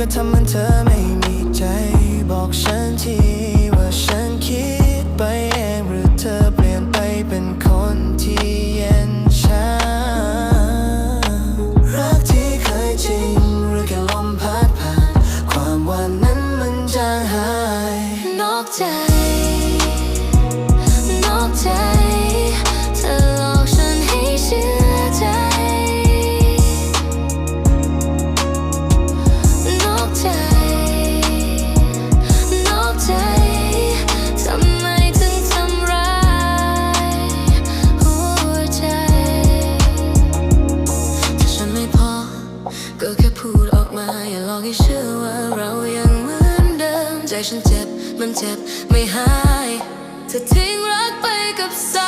ก็ทำมันเธอไม่มีใจ บอกฉันทีว่าฉันคิดไปเองหรือเธอเปลี่ยนไปเป็นคนที่เย็นชา รักที่เคยจริงหรือแค่ลมพัดผ่าน ความหวานนั้นมันจางหาย นอกใจ อย่าหลอกให้เชื่อว่าเรายังเหมือนเดิม ใจฉันเจ็บมันเจ็บไม่หายเธอทิ้งรักไปกับสา